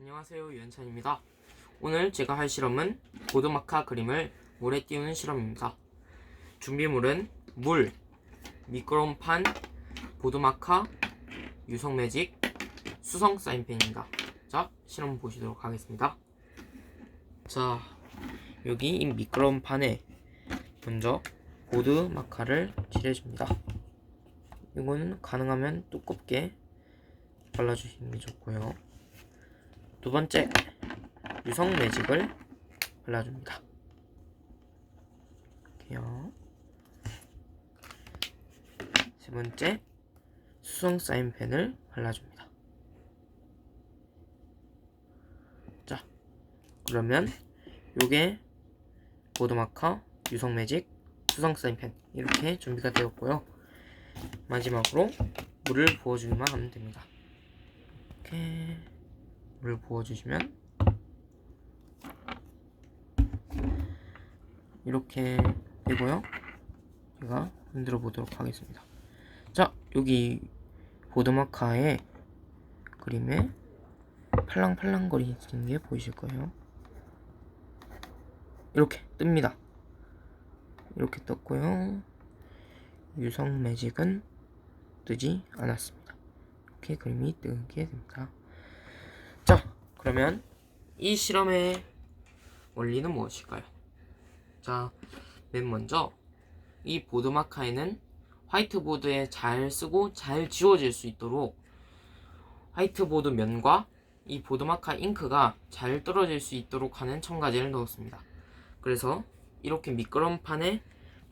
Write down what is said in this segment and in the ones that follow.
안녕하세요 유현찬입니다. 오늘 제가 할 실험은 보드마카 그림을 물에 띄우는 실험입니다. 준비물은 물, 미끄럼 판, 보드마카, 유성 매직, 수성 사인펜입니다. 자, 실험 보시도록 하겠습니다. 자, 여기 이 미끄럼 판에 먼저 보드마카를 칠해줍니다. 이거는 가능하면 두껍게 발라주시는 게 좋고요. 두 번째 유성 매직을 발라줍니다. 이렇게요. 세 번째 수성 사인펜을 발라줍니다. 자, 그러면 요게 보드마커, 유성 매직, 수성 사인펜 이렇게 준비가 되었고요. 마지막으로 물을 부어주기만 하면 됩니다. 이렇게 물을 부어주시면 이렇게 되고요. 제가 흔들어 보도록 하겠습니다. 자, 여기 보드마카의 그림에 팔랑팔랑거리는 게 보이실 거예요. 이렇게 뜹니다. 이렇게 떴고요. 유성 매직은 뜨지 않았습니다. 이렇게 그림이 뜨게 됩니다. 자, 그러면 이 실험의 원리는 무엇일까요? 자, 맨 먼저 이 보드 마카에는 화이트보드에 잘 쓰고 잘 지워질 수 있도록 화이트보드 면과 이 보드마카 잉크가 잘 떨어질 수 있도록 하는 첨가제를 넣었습니다. 그래서 이렇게 미끄럼 판에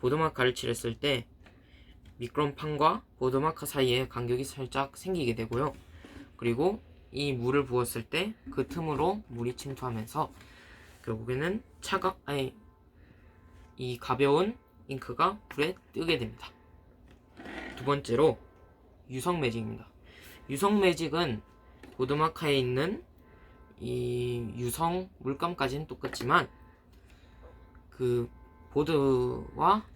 보드마카를 칠했을 때 미끄럼 판과 보드마카 사이에 간격이 살짝 생기게 되고요. 그리고 이 물을 부었을 때 그 틈으로 물이 침투하면서 결국에는 차각 아니 이 가벼운 잉크가 불에 뜨게 됩니다. 두 번째로 유성 매직입니다. 유성 매직은 보드마카에 있는 이 유성 물감까지는 똑같지만 그 보드와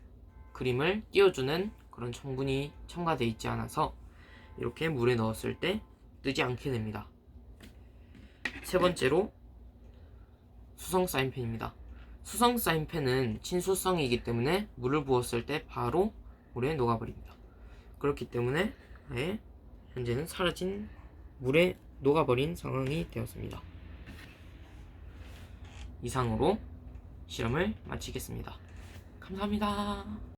그림을 띄워주는 그런 성분이 첨가되어 있지 않아서 이렇게 물에 넣었을 때 뜨지 않게 됩니다. 세 번째로 수성 사인펜입니다. 수성 사인펜은 친수성이기 때문에 물을 부었을 때 바로 물에 녹아버립니다. 그렇기 때문에 아예 현재는 사라진 물에 녹아버린 상황이 되었습니다. 이상으로 실험을 마치겠습니다. 감사합니다.